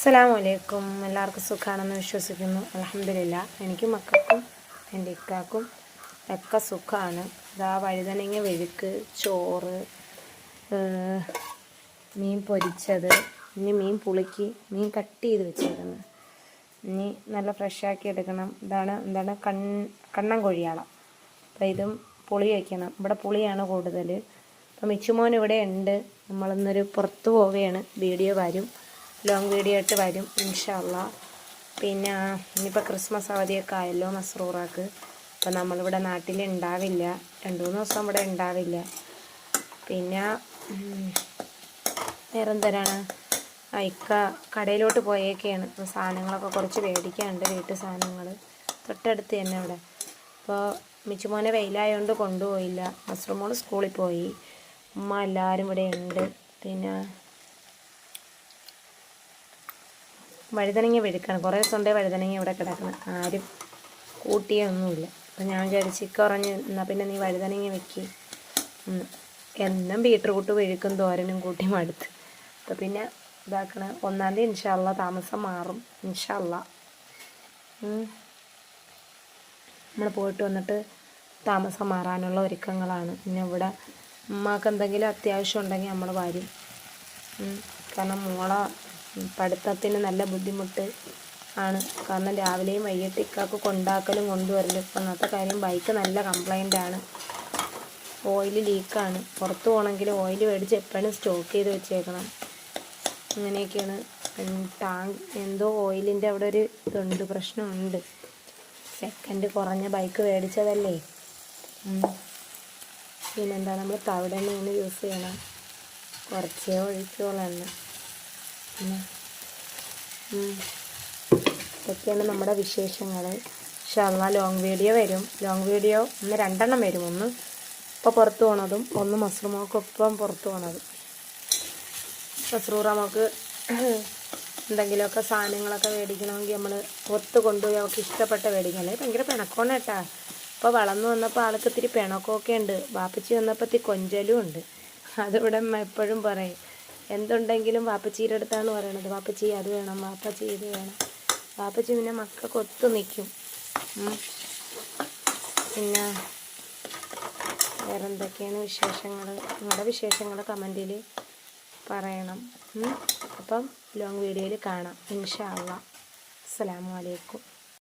അസ്സലാമു അലൈക്കും എല്ലാവർക്കും സുഖമാണെന്ന് വിശ്വസിക്കുന്നു. അലഹമില്ല എനിക്ക് മക്കൾക്കും എന്റെ ഇക്കാക്കും ഒക്കെ സുഖമാണ് ഇതാ വഴുതനങ്ങ വെഴുക്ക് ചോറ് മീൻ പൊരിച്ചത് ഇനി മീൻ പുളിക്ക് മീൻ കട്ട് ചെയ്ത് വെച്ചേക്കുന്നത് ഇനി നല്ല ഫ്രഷാക്കി എടുക്കണം. ഇതാണ് എന്താണ് കൺ കണ്ണൻ കൊഴിയാളം. അപ്പം ഇതും പുളി വയ്ക്കണം ഇവിടെ പുളിയാണ് കൂടുതൽ അപ്പം മിച്ചുമോൻ ഇവിടെ ഉണ്ട്. നമ്മളിന്നൊരു പുറത്ത് പോവുകയാണ്. വീഡിയോ വരും. ലോങ് വീഡിയോ ആയിട്ട് വരും ഇൻഷല്ല പിന്നെ ഇനിയിപ്പോൾ ക്രിസ്മസ് അവധിയൊക്കെ ആയല്ലോ മസ്റൂറാക്ക്. അപ്പോൾ നമ്മളിവിടെ നാട്ടിൽ ഉണ്ടാവില്ല രണ്ട് മൂന്ന് ദിവസം ഇവിടെ ഉണ്ടാവില്ല പിന്നെ വേറെ എന്തരാണ് ഇക്ക കടയിലോട്ട് പോയേക്കാണ്. അപ്പോൾ സാധനങ്ങളൊക്കെ കുറച്ച് മേടിക്കാനുണ്ട് വീട്ടു സാധനങ്ങൾ തൊട്ടടുത്ത് തന്നെ അവിടെ. അപ്പോൾ മിച്ചുമോനെ വെയിലായതുകൊണ്ട് കൊണ്ടുപോയില്ല. മസ്റൂമോൾ സ്കൂളിൽ പോയി. ഉമ്മ എല്ലാവരും ഇവിടെ ഉണ്ട് പിന്നെ വഴുതനങ്ങ വെടുക്കണം കുറേ ദിവസമുണ്ടേ വഴുതനങ്ങ ഇവിടെ കിടക്കണം. ആരും കൂട്ടിയൊന്നുമില്ല. അപ്പം ഞാൻ വിചാരിച്ചു കുറഞ്ഞ് എന്നാൽ പിന്നെ നീ വഴുതനങ്ങ വെക്ക്. എന്ന്. ബീട്രൂട്ട് വെഴുക്കും തോരനും കൂട്ടി മടുത്ത്. അപ്പം പിന്നെ ഇതാക്കണ. ഒന്നാം തീയതി ഇൻഷാല്ല താമസം മാറും. ഇൻഷാല്ല നമ്മൾ പോയിട്ട് വന്നിട്ട് താമസം മാറാനുള്ള ഒരുക്കങ്ങളാണ്. പിന്നെ ഇവിടെ ഉമ്മാക്ക് എന്തെങ്കിലും അത്യാവശ്യം ഉണ്ടെങ്കിൽ നമ്മൾ വരും. കാരണം മോളെ പഠിത്തത്തിന് നല്ല ബുദ്ധിമുട്ട് ആണ്. കാരണം രാവിലെയും വൈകിട്ട് ഇക്കാക്ക് കൊണ്ടാക്കലും കൊണ്ടുവരലും ഇപ്പം അന്നത്തെ കാര്യം ബൈക്ക് നല്ല കംപ്ലൈന്റ് ആണ്. ഓയിൽ ലീക്കാണ് പുറത്ത് പോകണമെങ്കിൽ ഓയിൽ മേടിച്ച് എപ്പോഴും സ്റ്റോക്ക് ചെയ്ത് വെച്ചേക്കണം. അങ്ങനെയൊക്കെയാണ് ടാങ്ക് എന്തോ ഓയിലിന്റെ അവിടെ ഒരു ഇതുണ്ട് പ്രശ്നമുണ്ട്. സെക്കൻഡ് കുറഞ്ഞ ബൈക്ക് മേടിച്ചതല്ലേ. പിന്നെന്താ നമ്മൾ തവിടെണ്ണയാണ് യൂസ് ചെയ്യണം. കുറച്ചേ ഉം. ഇതൊക്കെയാണ് നമ്മുടെ വിശേഷങ്ങൾ പക്ഷെ എന്നാൽ ലോങ് വീഡിയോ വരും. ലോങ് വീഡിയോ ഒന്ന് രണ്ടെണ്ണം വരും. ഒന്ന് ഇപ്പോൾ പുറത്തു പോണതും ഒന്ന് മസ്റൂമോക്കൊപ്പം പുറത്തു പോണതും. മസ്റൂർ നമുക്ക് എന്തെങ്കിലുമൊക്കെ സാധനങ്ങളൊക്കെ മേടിക്കണമെങ്കിൽ നമ്മൾ പുറത്ത് കൊണ്ടുപോയി അവൾക്ക് ഇഷ്ടപ്പെട്ട മേടിക്കണേ. അല്ലെങ്കിൽ ഭയങ്കര പിണക്കമാണ് കേട്ടാ. ഇപ്പോൾ വളർന്നു വന്നപ്പോൾ ആൾക്ക് ഇത്തിരി പിണക്കമൊക്കെ ഉണ്ട്. ബാപ്പച്ചി വന്നപ്പോൾ ഇത്തിരി കൊഞ്ചലും ഉണ്ട്. അതിവിടെ എപ്പോഴും പറയും എന്തുണ്ടെങ്കിലും വാപ്പച്ചിയുടെ അടുത്താണ് പറയണത്. വാപ്പച്ചി അത് വേണം വാപ്പച്ചി ഇത് വേണം. വാപ്പച്ചി പിന്നെ മക്കൾക്ക് ഒത്തു നിൽക്കും. പിന്നെ വേറെ എന്തൊക്കെയാണ് വിശേഷങ്ങൾ? നിങ്ങളുടെ വിശേഷങ്ങൾ കമന്റിൽ പറയണം. അപ്പം ലോങ് വീഡിയോയിൽ കാണാം. ഇൻഷാ അള്ളാ. അസ്സലാമു അലൈക്കും.